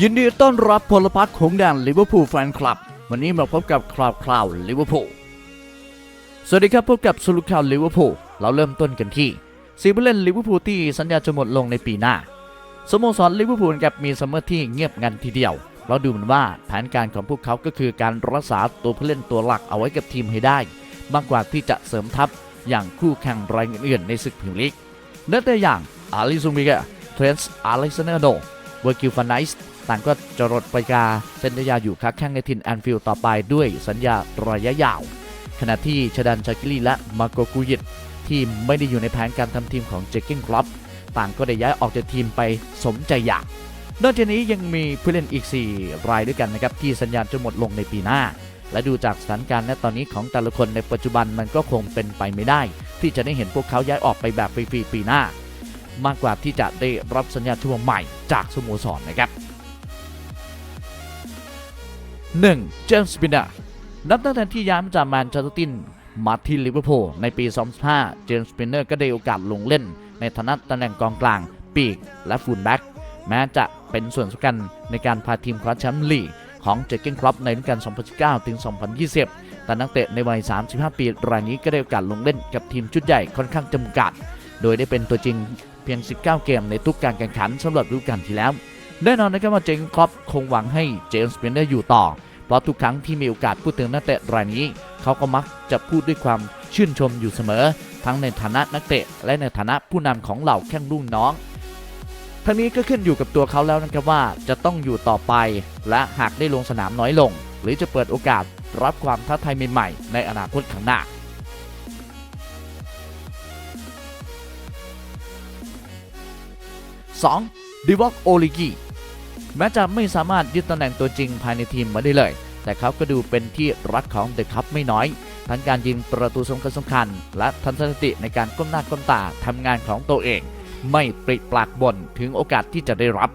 ยินดีต้อนรับพลพรรคของแดนลิเวอร์พูลแฟนคลับ วันนี้มาพบกับคราวคราวลิเวอร์พูลสวัสดีครับพบกับสรุปข่าวลิเวอร์พูลเราเริ่มต้นกันที่ซีผู้เล่นลิเวอร์พูลที่สัญญาจะหมดลงในปีหน้าสโมสรลิเวอร์พูลกับมีซัมเมอร์ที่เงียบงันทีเดียว เราดูเหมือนว่าแผนการของพวกเขาก็คือการรักษาตัวผู้เล่นตัวหลักเอาไว้กับทีมให้ได้ มากกว่าที่จะเสริมทัพอย่างคู่แข่งรายอื่นๆในศึกพรีเมียร์ลีกนักเตะอย่างอาริซุมิเกะเทรนส์อาริซานโดเวอร์กิลฟานไนส์ ต่างก็จะรดปกาเซ็นสัญญาอยู่ค้าแข้งในทินแอนฟิลด์ต่อไปด้วยสัญญาระยะยาว ขณะที่ชดันชากิลีและมาโกกุยิตที่ไม่ได้อยู่ในแผนการทำทีมของเจคกิ้งคลับต่างก็ได้ย้ายออกจากทีมไปสมใจอยากนอกจากนี้ยังมีผู้เล่นอีก 4 รายด้วยกันนะครับที่สัญญาจะหมดลงในปีหน้า และดูจากสถานการณ์ณตอนนี้ของแต่ละคนในปัจจุบันมันก็คงเป็นไปไม่ได้ ที่จะได้เห็นพวกเขาย้ายออกไปแบบฟรีๆปีหน้า มากกว่าที่จะได้รับสัญญาช่วงใหม่จากสโมสรนะครับ 1. เจมส์บินนานับตั้งแต่ที่ย้ายมาจากแมนเชสเตอร์ตินมาที่ลิเวอร์พูลในปี 2005 เจมส์บินเนอร์ก็ได้โอกาสลงเล่น ในฐานะตำแหน่งกองกลาง ปีก และฟูลแบ็กแม้จะเป็นส่วนสำคัญในการพาทีมคว้าแชมป์ลีกของเจเกนครอปในฤดูกาล 2019 ถึง 2020 แต่นักเตะในวัย 35 ปีรายนี้ก็ได้โอกาสลงเล่นกับทีมชุดใหญ่ค่อนข้างจำกัด โดยได้เป็นตัวจริงเพียง 19 เกมในทุกการแข่งขันสำหรับฤดูกาลที่แล้ว แน่นอนนะครับว่าเจอร์เกนครอปคงหวังให้เจมส์เบนเนอร์อยู่ต่อ เพราะทุกครั้งที่มีโอกาสพูดถึงนักเตะรายนี้ เขาก็มักจะพูดด้วยความชื่นชมอยู่เสมอ ทั้งในฐานะนักเตะ และในฐานะผู้นำของเหล่าแข้งรุ่นน้องทั้งนี้ก็ขึ้นอยู่กับตัวเขาแล้วนะครับว่าจะต้องอยู่ต่อไป และหากได้ลงสนามน้อยลง หรือจะเปิดโอกาสรับความท้าทายใหม่ๆในอนาคตข้างหน้า 2. ดิวอกโอลิกี แม้จะไม่สามารถยึดตำแหน่งตัวจริงภายในทีมมาได้เลย แต่เขาก็ดูเป็นที่รักของเดอะคัพไม่น้อย ทั้งการยิงประตูสำคัญสำคัญ และทันสติในการก้มหน้าก้มตาทำงานของตัวเอง ไม่ปริปากบ่นถึงโอกาสที่จะได้รับ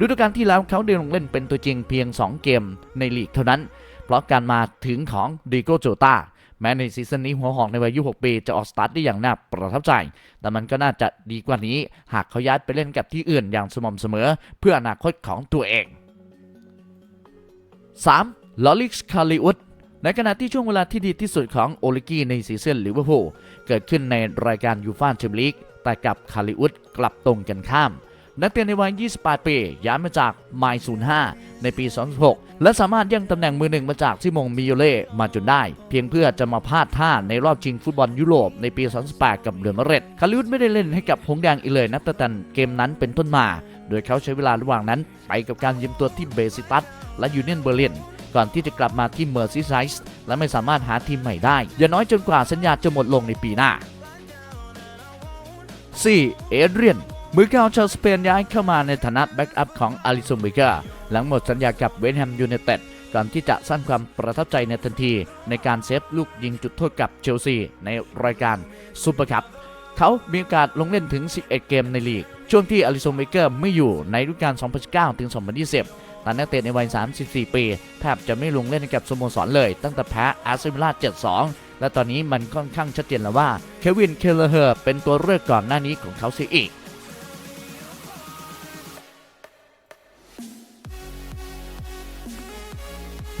ฤดูกาลที่แล้วเขาได้ลงเล่นเป็นตัวจริงเพียง 2 เกมในลีกเท่านั้น เพราะการมาถึงของดิโกโจตาแม้ในซีซั่นนี้หัวหอกในวัย 26 ปี จะออกสตาร์ทได้อย่างน่าประทับใจ แต่มันก็น่าจะดีกว่านี้ หากเขาย้ายไปเล่นกับที่อื่นอย่างสม่ำเสมอ เพื่ออนาคตของตัวเอง 3. ลอลิกส์คาลิอุดในขณะที่ช่วงเวลาที่ดีที่สุดของโอลิกี้ในซีซั่นลิเวอร์พูลเกิดขึ้นในรายการยูฟ่าแชมเปี้ยนลีกแต่กับคาลิอุดกลับตรงกันข้าม นักเตะในวัย 28 ปีย้ายมาจากไมล์05 ในปี 2016 และสามารถแย่งตำแหน่งมือหนึ่งมาจากซิมงมิโยเล่มาจนได้ เพียงเพื่อจะมาพลาดท่าในรอบชิงฟุตบอลยุโรปในปี 2018 กับเรือมาดริดคาลิอุดไม่ได้เล่นให้กับหงแดงอีกเลยนับแต่เกมนั้นเป็นต้นมา โดยเขาใช้เวลาระหว่างนั้น ไปกับการยืมตัวที่เบซิตัสและยูเนียนเบอร์ลินก่อนที่จะกลับมาที่เมอร์ซีไซส์และไม่สามารถหาทีมใหม่ได้ อย่าน้อยจนกว่าสัญญาจะหมดลงในปีหน้า 4. เอเดรียน มือเก่าชาวสเปนย้ายเข้ามาในฐานะแบ็กอัพของอาริโซมิกาหลังหมดสัญญากับเวสต์แฮมยูไนเต็ดก่อนที่จะสร้างความประทับใจในทันที ในการเซฟลูกยิงจุดโทษกับเชลซีในรายการซูเปอร์คัพเขามีโอกาสลงเล่นถึง 11 เกมในลีก ช่วงที่อลิโซเมเกอร์ไม่อยู่ในฤดูกาล 2019 ถึง 2020แต่นักเตะในวัย 34 ปีแทบจะไม่ลงเล่นกับสโมสรเลย ตั้งแต่แพ้อาร์เซนอล7-2 และตอนนี้มันค่อนข้างชัดเจนแล้วว่า เควิน เคลเลอร์ เป็นตัวเลือกก่อนหน้านี้ของเขาเสียอีก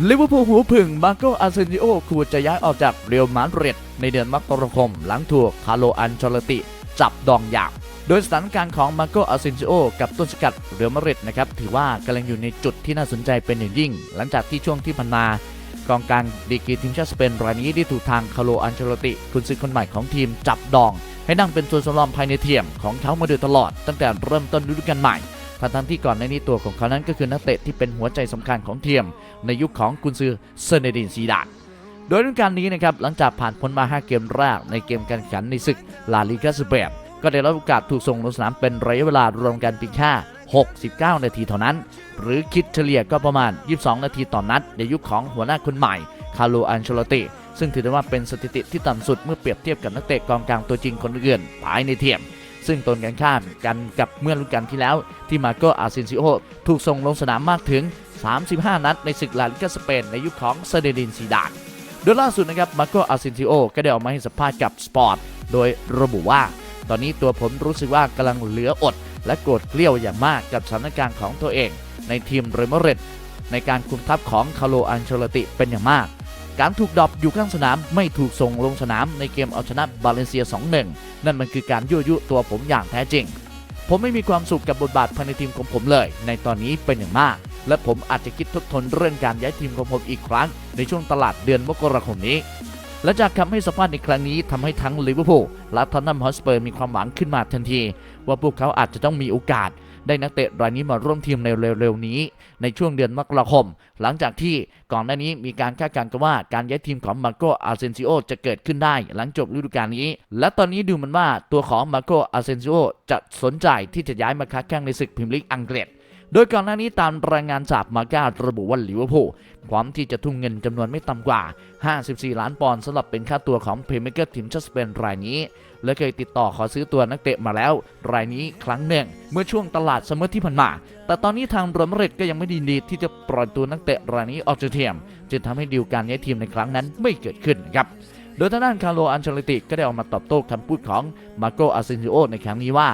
ลิเวอร์พูลหูผึ่งมาโกอาเซนิโอควรจะย้ายออกจากเรอัลมาดริดในเดือนมกราคม หลังถูกคาร์โลอันเชลติ จับดองยาวโดยสถานการณ์ของมาโกอาเซนซิโอกับต้นสกัดเรอัลมาดริดนะครับถือว่ากำลังอยู่ในจุดที่น่าสนใจเป็นอย่างยิ่ง หลังจากที่ช่วงที่ผ่านมากองกลางดีกรีทีมชาติสเปนรายนี้ได้ถูกทางคาร์โลอันเชลติกุนซือคนใหม่ของทีมจับดอง ให้นั่งเป็นตัวสำรองภายในเทียมของเขามาโดยตลอดตั้งแต่เริ่มต้นฤดูกาลใหม่ ทั้งที่ก่อนในนี้ตัวของเขานั้นก็คือนักเตะที่เป็นหัวใจสำคัญของเทียม ในยุคของกุนซือเซเนดินซีดานโดยฤดูกาลนี้นะครับหลังจากผ่านพ้นมา 5 เกมแรกในเกมการแข่งขันในศึกลาลิกาสเปนก็ได้รับโอกาสถูกส่งลงสนามเป็นระยะเวลารวมกันเพียงแค่69 นาทีเท่านั้น หรือคิดเฉลี่ยก็ประมาณ 22 นาทีต่อนนัด ในยุคของหัวหน้าคนใหม่ คาร์โล อันเชลติ ซึ่งถือได้ว่าเป็นสถิติที่ต่ำสุดเมื่อเปรียบเทียบกับนักเตะกองกลางตัวจริงคนอื่นภายในเทียม ซึ่งตรงกันข้ามกันกับเมื่อฤดูกาลที่แล้ว ที่มาโกอาเซนซิโอถูกส่งลงสนามมากถึง 35 นัดในศึกลาลิกาสเปนในยุคของเซเดดินซีดานโดยล่าสุดนะครับมาโกอาเซนซิโอก็ได้ออกมาให้สัมภาษณ์กับสปอร์ตโดยระบุว่า ตอนนี้ตัวผมรู้สึกว่ากำลังเหลืออด และโกรธเกลี้ยวอย่างมากกับสถานการณ์ของตัวเอง ในทีมเรมาดริดในการคุมทัพของคาโลอันเชลติเป็นอย่างมาก การถูกดรอปอยู่ข้างสนามไม่ถูกส่งลงสนามในเกมเอาชนะบาเลนเซีย 2-1 นั่นมันคือการยั่วยุตัวผมอย่างแท้จริง ผมไม่มีความสุขกับบทบาทภายในทีมของผมเลย ในตอนนี้เป็นอย่างมาก และผมอาจจะคิดทบทวนเรื่องการย้ายทีมของผมอีกครั้ง ในช่วงตลาดเดือนมกราคมนี้และจากคำให้สัมภาษณ์ในครั้งนี้ทำให้ทั้งลิเวอร์พูลและทอตแนมฮอสเปอร์มีความหวังขึ้นมาทันที ว่าพวกเขาอาจจะต้องมีโอกาส ได้นักเตะรายนี้มาร่วมทีมในเร็วๆนี้ ในช่วงเดือนมกราคม หลังจากที่ก่อนหน้านี้มีการคาดการณ์กันว่าการย้ายทีมของมาโกอาเซนซิโอจะเกิดขึ้นได้หลังจบฤดูกาลนี้ และตอนนี้ดูเหมือนว่าตัวของมาโกอาเซนซิโอจะสนใจที่จะย้ายมาค้าแข่งในศึกพรีเมียร์ลีกอังกฤษ โดยก่อนหน้านี้ตามรายงานจากมาการระบุว่าลิเวอร์พูลพร้อมที่จะทุ่มเงินจำนวนไม่ต่ำกว่า 54 ล้านปอนด์สำหรับเป็นค่าตัวของเพลย์เมเกอร์ทีมชาติสเปนรายนี้ และเคยติดต่อขอซื้อตัวนักเตะมาแล้ว รายนี้ครั้งหนึ่ง เมื่อช่วงตลาดซัมเมอร์ที่ผ่านมา แต่ตอนนี้ทางรอัมาดริดก็ยังไม่ดีดีที่จะปล่อยตัวนักเตะรายนี้ออกจากทีมจึงทำให้ดีลการย้ายทีมในครั้งนั้นไม่เกิดขึ้นนะครับโดยทางด้านคาร์โลอันเชลติก็ได้ออกมาตอบโต้คำพูดของมาโกอาเซนซิโอในครั้งนี้ว่า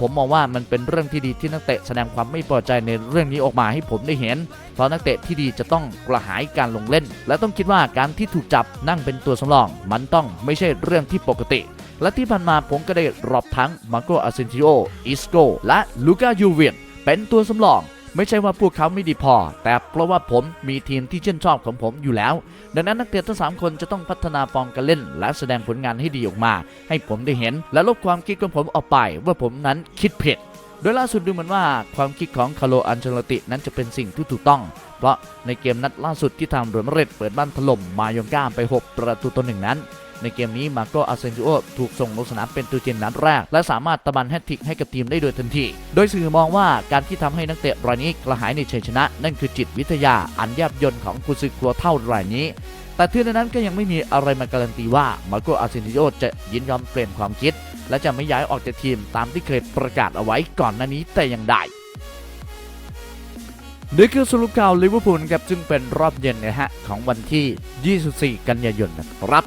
ผมมองว่ามันเป็นเรื่องที่ดีที่นักเตะแสดงความไม่พอใจในเรื่องนี้ออกมาให้ผมได้เห็น เพราะนักเตะที่ดีจะต้องกระหายการลงเล่น และต้องคิดว่าการที่ถูกจับนั่งเป็นตัวสำรอง มันต้องไม่ใช่เรื่องที่ปกติ และที่ผ่านมาผมก็ได้รอบทั้งมาโกอาเซนติโออิสโกและลูกายูเวียนเป็นตัวสำรอง ไม่ใช่ว่าพวกเขาไม่ดีพอ แต่เพราะว่าผมมีทีมที่ชื่นชอบของผมอยู่แล้ว ดังนั้นนักเตะทั้งสามคนจะต้องพัฒนาฟอร์มการเล่น และแสดงผลงานให้ดีออกมา ให้ผมได้เห็น และลบความคิดของผมออกไป ว่าผมนั้นคิดผิดโดยล่าสุดดูเหมือนว่าความคิดของคาร์โลอันเชลตินั้นจะเป็นสิ่งที่ถูกต้อง เพราะในเกมนัดล่าสุดที่ทางเรอัลมาดริดเปิดบ้านถล่มมายองก้าไป 6 ประตูต่อหนึ่งนั้น ในเกมนี้มาโกอาเซนซิโอถูกส่งลงสนามเป็นตัวจริงนัดแรก และสามารถตะบันแฮตทิกให้กับทีมได้โดยทันที โดยสื่อมองว่าการที่ทำให้นักเตะรายนี้กระหายในชัยชนะ นั่นคือจิตวิทยาอันแยบยลของกุซือครัวเท่ารายนี้แต่ที่นั้นก็ยังไม่มีอะไรมาการันตีว่ามาโกอาเซนซิโอจะยินยอมเปลี่ยนความคิด และจะไม่ย้ายออกจากทีมตามที่เคยประกาศเอาไว้ก่อนหน้านี้แต่อย่างใดนี่คือสรุปข่าวลิเวอร์พูลครับซึ่งเป็นรอบเย็นนะฮะของวันที่ 24 กันยายนนะครับ